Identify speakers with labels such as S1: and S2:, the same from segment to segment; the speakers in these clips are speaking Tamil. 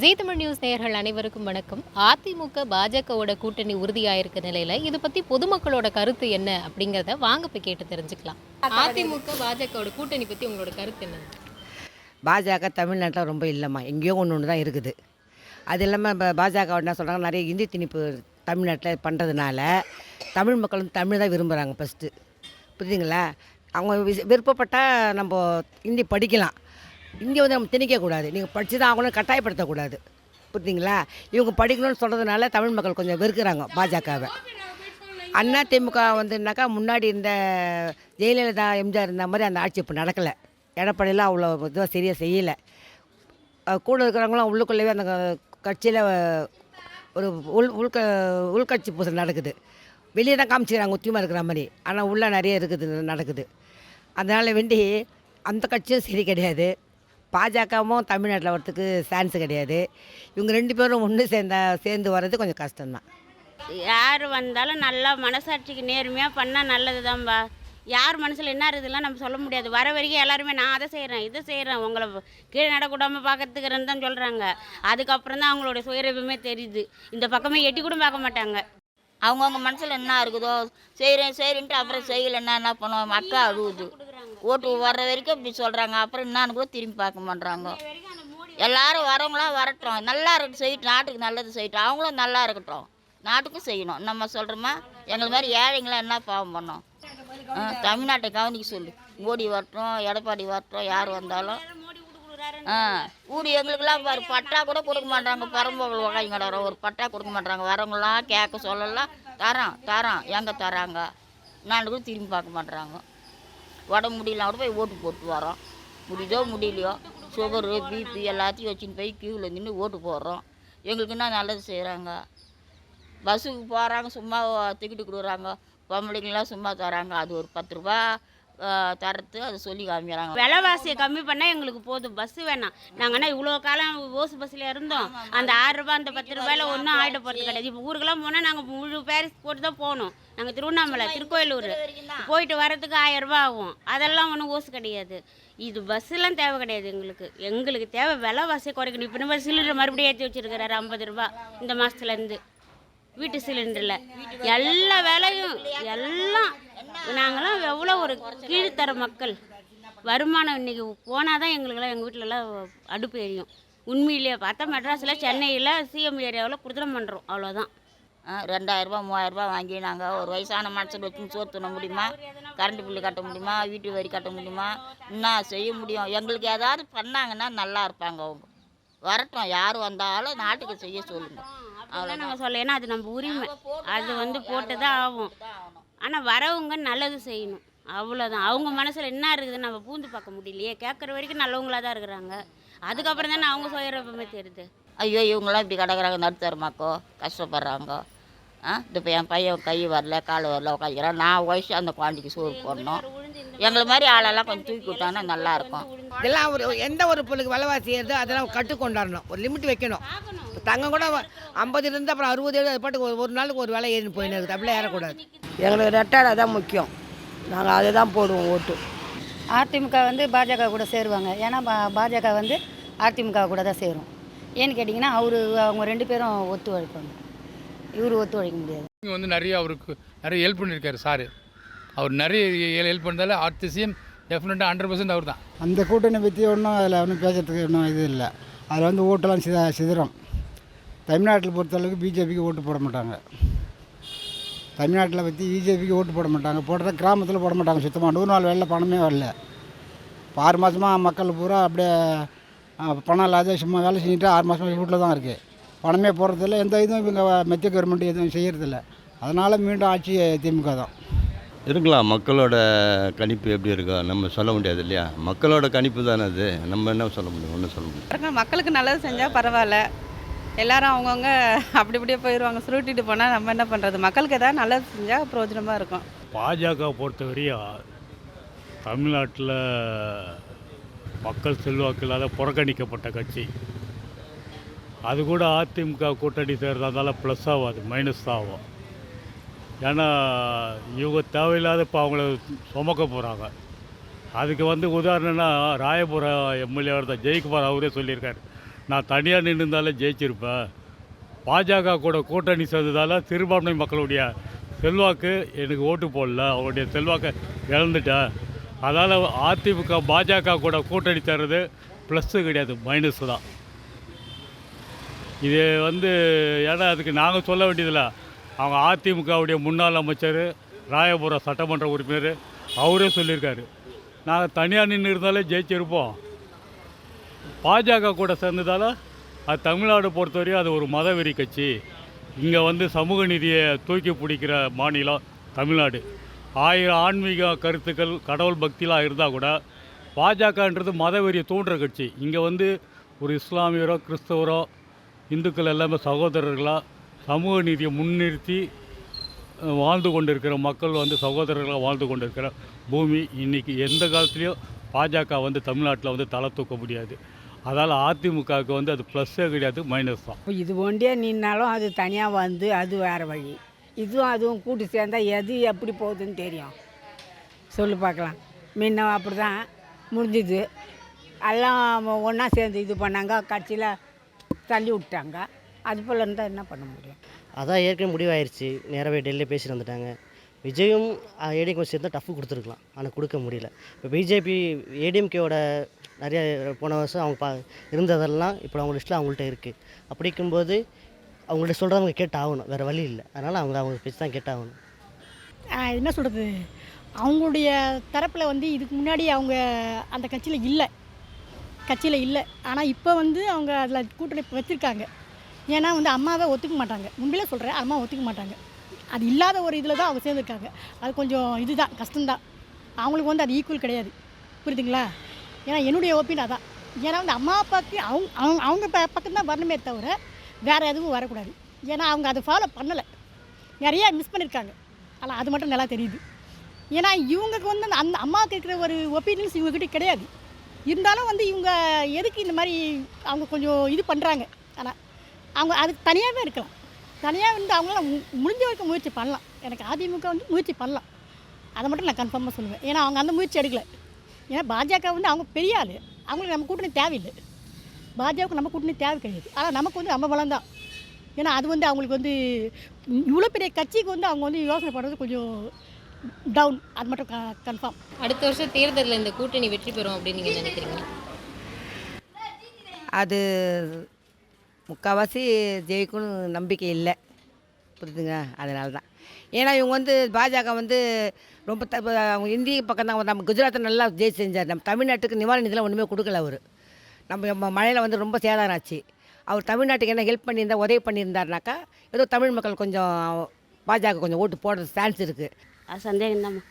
S1: ஜீ தமிழ் நியூஸ் நேயர்கள் அனைவருக்கும் வணக்கம். அதிமுக பாஜகவோட கூட்டணி உறுதியாயிருக்க நிலையில இது பத்தி பொதுமக்களோட கருத்து என்ன அப்படிங்கறத வாங்க போய் கேட்டு தெரிஞ்சுக்கலாம். அதிமுக பாஜகவோட கூட்டணி பத்தி உங்களோட கருத்து என்ன?
S2: பாஜக தமிழ்நாட்டில் ரொம்ப இல்லைம்மா. எங்கேயோ ஒன்று ஒன்று தான் இருக்குது. அது இல்லாமல் இப்போ பாஜக என்ன சொல்கிறாங்க நிறைய இந்தி திணிப்பு தமிழ்நாட்டில் பண்ணுறதுனால தமிழ் மக்களும் தமிழ் தான் விரும்புகிறாங்க ஃபஸ்ட்டு புரியுதுங்களா? அவங்க விருப்பப்பட்டால் நம்ம ஹிந்தி படிக்கலாம். இங்கே வந்து நம்ம திணிக்கக்கூடாது. நீங்கள் படித்து தான் ஆகணும் கட்டாயப்படுத்தக்கூடாது. புரியுதுங்களா இவங்க படிக்கணும்னு சொல்கிறதுனால தமிழ் மக்கள் கொஞ்சம் வெறுக்கிறாங்க பாஜகவை. அண்ணா திமுக வந்துனாக்கா முன்னாடி இருந்த ஜெயலலிதா எம்ஜிஆர் இருந்த மாதிரி அந்த ஆட்சி இப்போ நடக்கலை. எடப்பாடியெலாம் அவ்வளோ இதுவாக சரியாக செய்யலை. கூட இருக்கிறவங்களாம் உள்ளுக்குள்ளேயே அந்த கட்சியில் ஒரு உள் உள்க உள்கட்சி பூசல் நடக்குது. வெளியே தான் காமிச்சிக்கிறாங்க ஒத்தியமாக இருக்கிற மாதிரி. ஆனால் உள்ளே நிறைய இருக்குது நடக்குது. அதனால் வேண்டி அந்த கட்சியும் சரி கிடையாது. பாஜகவும் தமிழ்நாட்டில் வரத்துக்கு சான்ஸ் கிடையாது. இவங்க ரெண்டு பேரும் ஒன்று சேர்ந்தா சேர்ந்து வர்றது கொஞ்சம் கஷ்டம்தான்.
S3: யார் வந்தாலும் நல்லா மனசாட்சிக்கு நேர்மையாக பண்ணால் நல்லது தான்பா யார் மனசில் என்ன இருக்குதுலாம் நம்ம சொல்ல முடியாது. வர வரைக்கும் எல்லாருமே நான் அதை செய்கிறேன் இதை செய்கிறேன் உங்களை கீழே நடக்கூடாமல் பார்க்கறதுக்குறேன்னு தான் சொல்கிறாங்க அதுக்கப்புறம் தான் அவங்களோட சுயரூபமே தெரியுது. இந்த பக்கமே எட்டி கூட பார்க்க மாட்டாங்க.
S4: அவங்கவுங்க மனசில் என்ன இருக்குதோ செய்கிறேன் செய்கிறேன்ட்டு அப்புறம் செய்யலைன்னா என்ன பண்ணுவோம் மக்கள் அழுகுது ஓட்டு வர்ற வரைக்கும் இப்படி சொல்கிறாங்க அப்புறம் என்னான்னு கூட திரும்பி பார்க்க மாட்றாங்க. எல்லாரும் வரவங்களாம் வரட்டும். நல்லா இருக்கு செய்யட்டும் நாட்டுக்கு நல்லது செய்யட்டும் அவங்களும் நல்லா இருக்கட்டும். நாட்டுக்கும் செய்யணும். நம்ம சொல்கிறோமா எங்களை மாதிரி ஏழைங்களாம் என்ன பாவம் பண்ணோம்? தமிழ்நாட்டை கவனிக்க சொல்லு. மோடி வரட்டும் எடப்பாடி வரட்டும் யார் வந்தாலும். ஆ ஊடி எங்களுக்கெல்லாம் பாரு பட்டா கூட கொடுக்க மாட்டாங்க பரம்பொருள் வகை ஒரு பட்டா கொடுக்க மாட்டாங்க வரவங்களாம் கேட்க சொல்லலாம். தரோம் தரோம் எங்கே தராங்க நான் கூட திரும்பி பார்க்க மாட்றாங்க. உடம்பு முடியலனா கூட போய் ஓட்டு போட்டு வரோம் முடியுதோ முடியலையோ சுகரு பிபி எல்லாத்தையும் வச்சுன்னு போய் கியூவில் நின்று ஓட்டு போடுறோம். எங்களுக்கு என்ன நல்லது செய்கிறாங்க பஸ்ஸுக்கு போகிறாங்க சும்மா டிக்கெட்டு கொடுக்குறாங்க. பொம்பளைங்களாம் சும்மா தராங்க. அது ஒரு பத்து ரூபா தரத்து அதை சொல்லி காமிக்கிறாங்க.
S3: விலைவாசியை கம்மி பண்ணால் எங்களுக்கு போதும். பஸ்ஸு வேணாம். நாங்கன்னா இவ்வளோ காலம் ஓசு பஸ்ஸில் இருந்தோம்? அந்த ஆறு ரூபாய் அந்த பத்து ரூபாயில் ஒன்றும் ஆகிட போகிறது கிடையாது. இப்போ ஊருக்கெல்லாம் போனால் நாங்கள் முழு பேரிஸ் போட்டு தான் போகணும். நாங்கள் திருவண்ணாமலை திருக்கோயிலூர் போயிட்டு வரதுக்கு ஆயிரம் ரூபாய் ஆகும். அதெல்லாம் ஒன்றும் ஓசு கிடையாது. இது பஸ்ஸெல்லாம் தேவை கிடையாது எங்களுக்கு. எங்களுக்கு தேவை விலைவாசியை குறைக்கணும். இப்போ நம்ம சிலிண்டர் மறுபடியும் ஏற்றி வச்சிருக்கிறாரு ஐம்பது ரூபா இந்த மாதத்துலேருந்து வீட்டு சிலிண்டரில். எல்லா வேலையும் எல்லாம். நாங்களாம் எவ்வளோ ஒரு கீழ்த்தர மக்கள். வருமானம் இன்னைக்கு போனால் தான் எங்களுக்கெல்லாம் எங்கள் வீட்டிலலாம் அடுப்பு எரியும். உண்மையிலேயே பார்த்தா மெட்ராஸில் சென்னையில் சிஎம் ஏரியாவில் கொடுத்துட பண்ணுறோம் அவ்வளோதான்.
S4: ரெண்டாயிரரூபா மூவாயிரரூபா வாங்கி நாங்கள் ஒரு வயசான மனுஷன் வச்சு சோறு துண முடியுமா? கரண்ட் பில்லு கட்ட முடியுமா? வீட்டு வரி கட்ட முடியுமா? என்ன செய்ய முடியும்? எங்களுக்கு ஏதாவது பண்ணாங்கன்னா நல்லா இருப்பாங்க அவங்க. வரட்டும் யார் வந்தாலும் நாட்டுக்கு செய்ய சொல்லுங்க.
S3: அப்படிலாம் நாங்கள் சொல்ல ஏன்னா அது நம்ம உரிமை. அது வந்து போட்டு தான் ஆகும் ஆனால் வரவங்க நல்லது செய்யணும். அவ்வளோதான் அவங்க மனசில் என்ன இருக்குதுன்னு நம்ம பூந்து பார்க்க முடியலையே. கேட்குற வரைக்கும் நல்லவங்களா தான் இருக்கிறாங்க. அதுக்கப்புறம் தானே அவங்க சுயரூபமே தெரியுது.
S4: ஐயோ இவங்களாம் இப்படி கிடக்குறாங்க. நடுத்தரமாக்கோ கஷ்டப்படுறாங்க. ஆ? இப்போ என் பையன் கை வரல கால் வரல உட்காந்துக்கிறான் நான் வயசு அந்த குழந்தைக்கு சோறு போடணும். எங்களை மாதிரி ஆளெல்லாம் கொஞ்சம் தூக்கி விட்டாங்கன்னா நல்லாயிருக்கும்.
S2: இதெல்லாம் ஒரு எந்த ஒரு பொருளுக்கு விலைவாசி ஏறுதோ அதெல்லாம் கட்டு கொண்டாடணும். ஒரு லிமிட் வைக்கணும். தங்கம் கூட ஐம்பது இருந்து அப்புறம் அறுபது ஏழு அது பாட்டுக்கு ஒரு ஒரு நாளுக்கு ஒரு விலை ஏறி போயின்னு இருக்குது. அப்படிலாம் ஏறக்கூடாது.
S5: எங்களுக்கு ரெட்டாடை தான் முக்கியம். நாங்கள் அதை தான் போடுவோம் ஓட்டு.
S6: அதிமுக வந்து பாஜக கூட சேருவாங்க. ஏன்னா பா பாஜக வந்து அதிமுக கூட தான் சேரும். ஏன்னு கேட்டிங்கன்னா அவரு அவங்க ரெண்டு பேரும் ஒத்து உழைப்பாங்க இவர் ஒத்து உழைக்க முடியாது.
S7: இங்கே வந்து நிறைய அவருக்கு நிறைய ஹெல்ப் பண்ணியிருக்காரு சார் அவர் நிறைய ஹெல்ப் பண்ணதால அடுத்த சிஎம் டெஃபினட்டாக ஹண்ட்ரட் பர்சன்ட் அவர் தான்.
S8: அந்த கூட்டணி பற்றி ஒன்றும் அதில் ஒன்றும் பேசுறதுக்கு ஒன்றும் இது இல்லை. அதில் வந்து ஓட்டெல்லாம் சித சிதறம். தமிழ்நாட்டில் பொறுத்தளவுக்கு பிஜேபிக்கு ஓட்டு போட மாட்டாங்க. தமிழ்நாட்டில் பற்றி பிஜேபிக்கு ஓட்டு போட மாட்டாங்க. போடுறத கிராமத்தில் போட மாட்டாங்க சுத்தமாக நூறு நாள் வேலை பணமே வரல. இப்போ ஆறு மாதமாக மக்கள் பூரா அப்படியே பணம் இல்லாத சும்மா வேலை செஞ்சுட்டு ஆறு மாதமாக வீட்டில் தான் இருக்குது பணமே போடுறதில்ல எந்த இதுவும் இவங்க மத்திய கவர்மெண்ட் எதுவும் செய்யறதில்ல. அதனால் மீண்டும் ஆட்சி திமுக தான்.
S9: இருக்கலாம் மக்களோட கணிப்பு எப்படி இருக்கோ நம்ம சொல்ல முடியாது இல்லையா? மக்களோட கணிப்பு தானே அது. நம்ம என்ன சொல்ல முடியும்? ஒன்றும் சொல்ல முடியும்
S10: மக்களுக்கு நல்லது செஞ்சால் பரவாயில்ல. எல்லாரும் அவங்கவுங்க அப்படி இப்படியே போயிடுவாங்க சுருட்டிட்டு போனால் நம்ம என்ன பண்ணுறது மக்களுக்கு ஏதாவது நல்லது செஞ்சால் பிரயோஜனமாக இருக்கும்.
S11: பாஜக பொறுத்தவரையும் தமிழ்நாட்டில் மக்கள் செல்வாக்கு இல்லாத புறக்கணிக்கப்பட்ட கட்சி. அது கூட அதிமுக கூட்டணி சேர்றதால ப்ளஸ் ஆகாது மைனஸ் தான் ஆகும். ஏன்னா இவங்க தேவையில்லாத இப்போ அவங்கள சுமக்க போகிறாங்க அதுக்கு வந்து உதாரணம்னா ராயபுரம் எம்எல்ஏ தான் ஜெயக்குமார் அவரே சொல்லியிருக்காரு. நான் தனியாக நின்றுந்தாலே ஜெயிச்சிருப்பேன். பாஜக கூட கூட்டணி சேர்ந்ததால் சிறுபான்மை மக்களுடைய செல்வாக்கு எனக்கு ஓட்டு போடல. அவருடைய செல்வாக்கை இழந்துட்டேன். அதனால் அதிமுக பாஜக கூட கூட்டணி சேர்றது ப்ளஸ்ஸு கிடையாது மைனஸ் தான். இது வந்து ஏன்னா அதுக்கு நாங்கள் சொல்ல வேண்டியதில்லை. அவங்க அதிமுகவுடைய முன்னாள் அமைச்சர் ராயபுரம் சட்டமன்ற உறுப்பினர் அவரே சொல்லியிருக்காரு. நாங்கள் தனியாக நின்று இருந்தாலே ஜெயிச்சிருப்போம். பாஜக கூட சேர்ந்ததால் அது தமிழ்நாடு பொறுத்தவரையும் அது ஒரு மதவெறி கட்சி. இங்கே வந்து சமூக நீதியை தூக்கி பிடிக்கிற மாநிலம் தமிழ்நாடு. ஆயிரம் ஆன்மீக கருத்துக்கள் கடவுள் பக்திலாம் இருந்தால் கூட பாஜகன்றது மதவெறியை தூண்டுற கட்சி. இங்கே வந்து ஒரு இஸ்லாமியரோ கிறிஸ்தவரோ இந்துக்கள் எல்லாமே சகோதரர்களாக சமூக நீதியை முன்னிறுத்தி வாழ்ந்து கொண்டிருக்கிற மக்கள் வந்து சகோதரர்களாக வாழ்ந்து கொண்டிருக்கிற பூமி இன்றைக்கி எந்த காலத்துலேயும் பாஜக வந்து தமிழ்நாட்டில் வந்து தலை தூக்க முடியாது. அதால் அதிமுகவுக்கு வந்து அது ப்ளஸ்ஸே கிடையாது மைனஸ் தான்.
S5: இது ஒண்டியே நின்னாலும் அது தனியாக வந்து அது வேறு வழி. இதுவும் அதுவும் கூட்டு சேர்ந்தால் எது எப்படி போகுதுன்னு தெரியும். சொல்லி பார்க்கலாம். முன்ன அப்படி தான் முடிஞ்சுது. எல்லாம் ஒன்றா சேர்ந்து இது பண்ணாங்க. கட்சியில் தள்ளி விட்டாங்க அது போல் இருந்தால் என்ன பண்ண முடியும்?
S12: அதான் ஏற்கனவே முடிவாயிருச்சு. நேராகவே டெல்லியில் பேசிட்டு வந்துட்டாங்க. விஜயும் ஏடிஎம்கே சேர்ந்து டஃப் கொடுத்துருக்கலாம். ஆனால் கொடுக்க முடியல. இப்போ பிஜேபி ஏடிஎம்கேவோட நிறைய போன வருஷம் அவங்க பா இருந்ததெல்லாம் இப்போ அவங்க லிஸ்ட்டில் அவங்கள்ட்ட இருக்குது அப்படிங்கும்போது அவங்கள்ட்ட சொல்கிறவங்க கேட்டு ஆகணும் வேறு வழி இல்லை. அதனால் அவங்க அவங்க பேச்சு தான் கேட்டாகணும்.
S6: என்ன சொல்கிறது அவங்களுடைய தரப்பில் வந்து இதுக்கு முன்னாடி அவங்க அந்த கட்சியில் இல்லை. கட்சியில் இல்லை. ஆனால் இப்போ வந்து அவங்க அதில் கூட்டணி வச்சுருக்காங்க. ஏன்னா வந்து அம்மாவை ஒத்துக்க மாட்டாங்க. உண்மையிலே சொல்கிறேன் அம்மா ஒத்துக்க மாட்டாங்க. அது இல்லாத ஒரு இதில் தான் அவங்க சேர்ந்துருக்காங்க. அது கொஞ்சம் இதுதான் கஷ்டம்தான். அவங்களுக்கு வந்து அது ஈக்குவல் கிடையாது. புரியுதுங்களா? ஏன்னா என்னுடைய ஒப்பீனியன் அதான். ஏன்னா வந்து அம்மா அப்பாவுக்கு அவங்க அவங்க அவங்க ப பக்கம் தான் வரணுமே தவிர வேறு எதுவும் வரக்கூடாது. ஏன்னா அவங்க அதை ஃபாலோ பண்ணலை. நிறையா மிஸ் பண்ணியிருக்காங்க ஆனால் அது மட்டும் நல்லா தெரியுது. ஏன்னா இவங்களுக்கு வந்து அந்த- அந்த அம்மாவுக்கு இருக்கிற ஒரு ஒப்பீனியன்ஸ் இவங்ககிட்ட கிடையாது. இருந்தாலும் வந்து இவங்க எதுக்கு இந்த மாதிரி அவங்க கொஞ்சம் இது பண்ணுறாங்க ஆனால் அவங்க அதுக்கு தனியாகவே இருக்கலாம். தனியாக வந்து அவங்களால மு- முடிஞ்ச வரைக்கும் முயற்சி பண்ணலாம். எனக்கு அதிமுக வந்து முயற்சி பண்ணலாம். அதை மட்டும் நான் கன்ஃபார்மாக சொல்லுவேன். ஏன்னா அவங்க அந்த முயற்சி எடுக்கல. ஏன்னா பாஜக வந்து அவங்க பெரிய ஆள். அவங்களுக்கு நம்ம கூட்டணி தேவையில்லை. பாஜகவுக்கு நம்ம கூட்டணி தேவை கிடையாது. ஆனால் நமக்கு வந்து நம்ம பலம் தான். ஏன்னா அது வந்து அவங்களுக்கு வந்து இவ்வளோ பெரிய கட்சிக்கு வந்து அவங்க வந்து யோசனை பண்ணுறது கொஞ்சம் டவுன் அது மட்டும் கன்ஃபார்ம்
S1: அடுத்த வருஷம் தேர்தலில் இந்த கூட்டணி வெற்றி பெறும் அப்படின்னு நீங்கள் நினைக்கிறீங்க?
S2: அது முக்கால்வாசி ஜெயிக்கும்னு நம்பிக்கை இல்லை. புரியுதுங்க அதனால தான் ஏன்னா இவங்க வந்து பாஜக வந்து ரொம்ப த அவங்க இந்திய பக்கம் தான் நம்ம குஜராத்தில் நல்லா ஜெயிச்சு செஞ்சார். நம்ம தமிழ்நாட்டுக்கு நிவாரண நிதிலாம் ஒன்றுமே கொடுக்கல அவர். நம்ம நம்ம மழையில் வந்து ரொம்ப சேதாரம் ஆச்சு. அவர் தமிழ்நாட்டுக்கு என்ன ஹெல்ப் பண்ணியிருந்தா உதவி பண்ணியிருந்தாருனாக்கா ஏதோ தமிழ் மக்கள் கொஞ்சம் பாஜக கொஞ்சம் ஓட்டு போடுறது சான்ஸ் இருக்குது
S3: அது சந்தேகம்தாம்மா.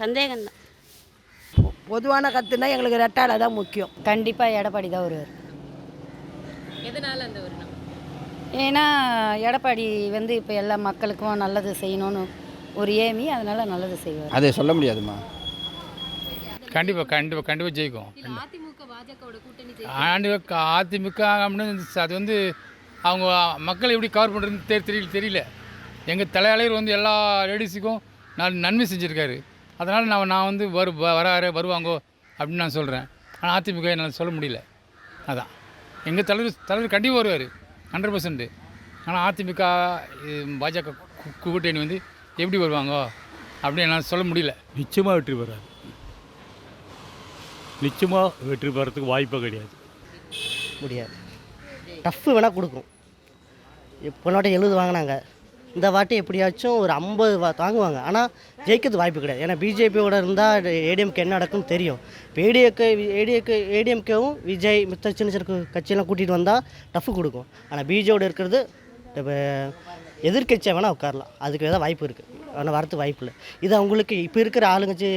S3: சந்தேகம்தான்.
S5: பொதுவான கற்றுனா எங்களுக்கு ரெட்டாடை தான் முக்கியம்.
S6: கண்டிப்பாக எடப்பாடி தான் வருவார்.
S1: எதனால அந்த ஒரு?
S6: ஏன்னா எடப்பாடி வந்து இப்போ எல்லா மக்களுக்கும் நல்லது செய்யணும்னு ஒரு ஏமி அதனால நல்லது செய்வார்.
S8: அதை சொல்ல முடியாதுமா
S7: கண்டிப்பாக கண்டிப்பாக கண்டிப்பாக ஜெயிக்கும்.
S1: அதிமுக பாஜகவோட கூட்டணி
S7: ஆண்டு அதிமுக அப்படின்னு அது வந்து அவங்க மக்கள் எப்படி கவர் பண்ணுறதுன்னு தெரி தெரியல தெரியல. எங்கள் தலையாளர் வந்து எல்லா லேடிஸுக்கும் நான் நன்மை செஞ்சுருக்காரு. அதனால் நான் நான் வந்து வரு வ- வராரு வருவாங்கோ அப்படின்னு நான் சொல்கிறேன் ஆனால் அதிமுக என்னால் சொல்ல முடியல. அதான். எங்கள் தலைவர் தலைவர் கண்டிப்பாக வருவார். ஹண்ட்ரட் பர்சன்ட் ஆனால் அதிமுக பாஜக கூட்டணி வந்து எப்படி வருவாங்கோ அப்படின்னு என்னால் சொல்ல முடியல.
S11: நிச்சயமாக வெற்றி பெறாது. நிச்சயமாக வெற்றி பெறத்துக்கு வாய்ப்பே கிடையாது.
S12: முடியாது. டஃப்பு வேணால் கொடுக்கும் போன வாட்டி எழுபது வாங்கினாங்க. இந்த வாட்டி எப்படியாச்சும் ஒரு ஐம்பது தாங்குவாங்க. ஆனால் ஜெயிக்கிறது வாய்ப்பு கிடையாது. ஏன்னா பிஜேபியோட இருந்தால் ஏடிஎம்கே என்ன நடக்கும்னு தெரியும். இப்போ ஏடிஎம்கே ஏடிஎம்கே ஏடிஎம்கேவும் விஜய் மித்த சின்ன சின்ன கட்சியெல்லாம் கூட்டிகிட்டு வந்தால் டஃப்பு கொடுக்கும். ஆனால் பிஜேயோட இருக்கிறது இப்போ எதிர்க்கட்சியாக வேணால் உட்காரலாம். அதுக்கு ஏதாவது வாய்ப்பு இருக்குது ஆனால் வரத்து வாய்ப்பு இல்லை. இது அவங்களுக்கு இப்போ இருக்கிற ஆளுங்கட்சி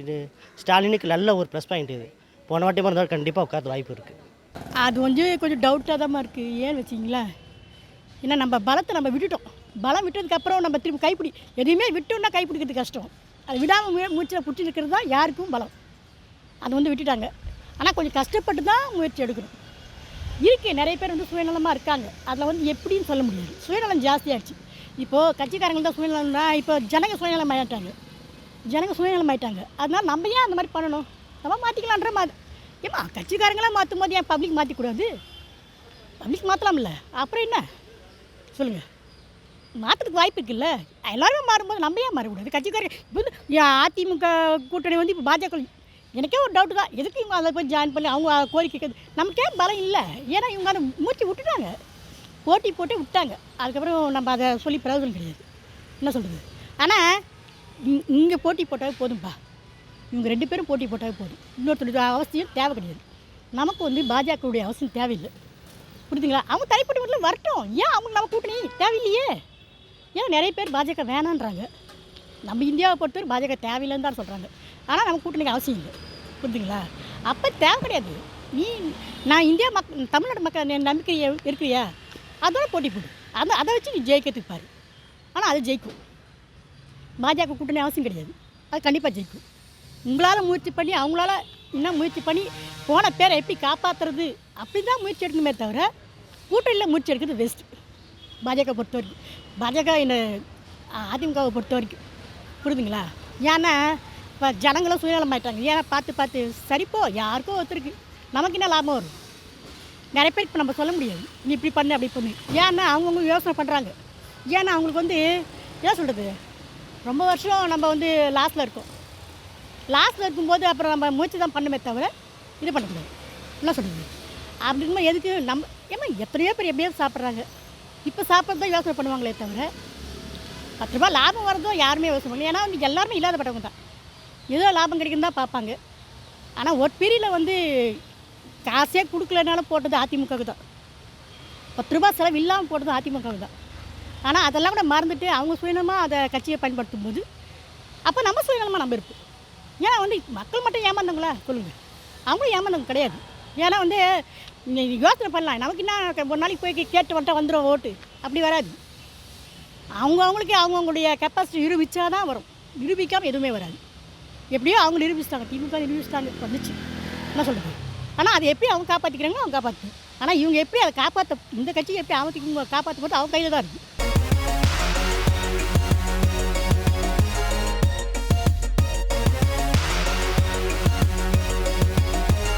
S12: இது ஸ்டாலினுக்கு நல்ல ஒரு ப்ளஸ் பாயிண்ட் இது. போன வாட்டி மாதிரி கண்டிப்பாக உட்கார வாய்ப்பு இருக்குது
S6: அது வந்து கொஞ்சம் டவுட்டாக தான் இருக்குது ஏன்னு வச்சிங்களேன். ஏன்னா நம்ம பலத்தை நம்ம விட்டுட்டோம். பலம் விட்டதுக்கப்புறம் நம்ம திரும்ப கைப்பிடி எதையுமே விட்டோம்னா கைப்பிடிக்கிறது கஷ்டம். அது விடாமல் முய மூச்சில் பிடிச்சி இருக்கிறது தான் யாருக்கும் பலம். அது வந்து விட்டுட்டாங்க. ஆனால் கொஞ்சம் கஷ்டப்பட்டு தான் முயற்சி எடுக்கணும். இருக்கு நிறைய பேர் வந்து சுயநலமாக இருக்காங்க. அதில் வந்து எப்படின்னு சொல்ல முடியாது. சுயநலம் ஜாஸ்தியாகிடுச்சு இப்போது கட்சிக்காரங்க தான் சுயநலம்னா இப்போ ஜனங்க சுயநலம் ஆகிட்டாங்க ஜனங்க சுயநலம் ஆயிட்டாங்க. அதனால் நம்ம ஏன் அந்த மாதிரி பண்ணணும்? நம்ம மாற்றிக்கலான்ற மாதிரி. ஏம்மா கட்சிக்காரங்களாம் மாற்றும் போது ஏன் பப்ளிக் மாற்றிக்கூடாது பப்ளிக் மாற்றலாம்ல அப்புறம் என்ன? சொல்லுங்கள் மாற்றுறதுக்கு வாய்ப்பு இருக்குல்ல? எல்லாருமே மாறும்போது நம்ம ஏன் மாறக்கூடாது? கட்சிக்காரர் இப்போ வந்து அதிமுக கூட்டணி வந்து இப்போ பாஜக எனக்கே ஒரு டவுட்டு தான். எதுக்கு இவங்க அதை போய் ஜாயின் பண்ணி அவங்க கோரிக்கை நமக்கே பலம் இல்லை. ஏன்னா இவங்க அதை மூச்சு விட்டுட்டாங்க. போட்டி போட்டு விட்டாங்க. அதுக்கப்புறம் நம்ம அதை சொல்லி பிரயோஜனம் கிடையாது. என்ன சொல்கிறது ஆனால் இங்கே போட்டி போட்டாவே போதும்பா. இவங்க ரெண்டு பேரும் போட்டி போட்டாவே போதும். இன்னொருத்தருடைய அவசியம் தேவை கிடையாது. நமக்கு வந்து பாஜகவுடைய அவசியம் தேவையில்லை. புரியுதுங்களா அவங்க தனிப்பட்ட முறையில் வரட்டும். ஏன் அவங்க நம்ம கூட்டணி தேவையில்லையே? ஏன்னா நிறைய பேர் பாஜக வேணான்றாங்க. நம்ம இந்தியாவை பொறுத்தவரை பாஜக தேவையில்லைன்னு தான் சொல்கிறாங்க ஆனால் நம்ம கூட்டணிக்கு அவசியம் இல்லை. புரியுதுங்களா அப்போ தேவை கிடையாது. நீ நான் இந்தியா மக் தமிழ்நாடு மக்கள் என் நம்பிக்கை இருக்கிறியா? அதோட போட்டி போடு. அதை அதை வச்சு நீ ஜெயிக்கிறதுக்கு பாரு. ஆனால் அது ஜெயிக்கும். பாஜக கூட்டணி அவசியம் கிடையாது. அது கண்டிப்பாக ஜெயிக்கும். உங்களால் முயற்சி பண்ணி அவங்களால இன்னும் முயற்சி பண்ணி போன பேரை எப்படி காப்பாற்றுறது அப்படி தான் முயற்சி எடுக்கணுமே தவிர கூட்டணியில் முயற்சி எடுக்கிறது பெஸ்ட்டு பாஜக பொறுத்த வரைக்கும் பாஜக என்ன அதிமுகவை பொறுத்த வரைக்கும் புரியுதுங்களா ஏன்னா இப்போ ஜனங்களும் சுயநலமாயிட்டாங்க. ஏன்னா பார்த்து பார்த்து சரிப்போ யாருக்கோ ஒருத்தருக்கு நமக்கு என்ன லாபம் வரும்? நிறைய பேருக்கு இப்போ நம்ம சொல்ல முடியாது. நீ இப்படி பண்ணு அப்படி பண்ணு. ஏன்னா அவங்கவுங்க யோசனை பண்ணுறாங்க ஏன்னா அவங்களுக்கு வந்து என்ன சொல்கிறது ரொம்ப வருஷம் நம்ம வந்து லாஸ்ட்டில் இருக்கோம். லாஸ்ட்டில் இருக்கும்போது அப்புறம் நம்ம முயற்சி தான் பண்ணுமே தவிர இது பண்ணக்கூடாது என்ன சொல்கிறது அப்படிங்கும்போது எதுக்கு நம்ம ஏமா எத்தனையோ பேர் எப்படியோ சாப்பிட்றாங்க. இப்போ சாப்பிட்றது தான் யோசனை பண்ணுவாங்களே தவிர பத்து ரூபா லாபம் வரதும் யாருமே யோசனை பண்ணல. ஏன்னா வந்து எல்லாருமே இல்லாதப்பட்டவங்க தான். எதோ லாபம் கிடைக்கும் தான் பார்ப்பாங்க. ஆனால் ஒரு பிரியில் வந்து காசே கொடுக்கலனாலும் போட்டது அதிமுகவுக்கு தான். பத்து ரூபா செலவு இல்லாமல் போட்டது அதிமுகவுக்கு தான். ஆனால் அதெல்லாம் கூட மறந்துட்டு அவங்க சுயநலமாக அதை கட்சியை பயன்படுத்தும் போது அப்போ நம்ம சுயநலமாக நம்ம இருப்போம். ஏன்னா வந்து மக்கள் மட்டும் ஏமாந்தவங்களா? சொல்லுங்கள் அவங்களும் ஏமாந்தவங்க கிடையாது. ஏன்னா வந்து நீ யோசனை பண்ணலாம். நமக்கு என்ன ஒரு நாளைக்கு போய் கேட்டு வந்துட்டா வந்துடும் ஓட்டு. அப்படி வராது. அவங்க அவங்களுக்கு அவங்கவுங்களுடைய கெப்பாசிட்டி நிரூபிச்சா தான் வரும். நிரூபிக்காமல் எதுவுமே வராது. எப்படியோ அவங்க நிரூபிச்சிட்டாங்க. திமுக நிரூபிச்சிட்டாங்க. வந்துச்சு. என்ன சொல்கிறது ஆனால் அதை எப்படி அவங்க காப்பாற்றிக்கிறாங்களோ அவங்க காப்பாற்று ஆனால் இவங்க எப்படி அதை காப்பாற்ற இந்த கட்சி எப்படி அவங்க காப்பாற்ற போட்டு அவங்க கையில் தான் இருக்குது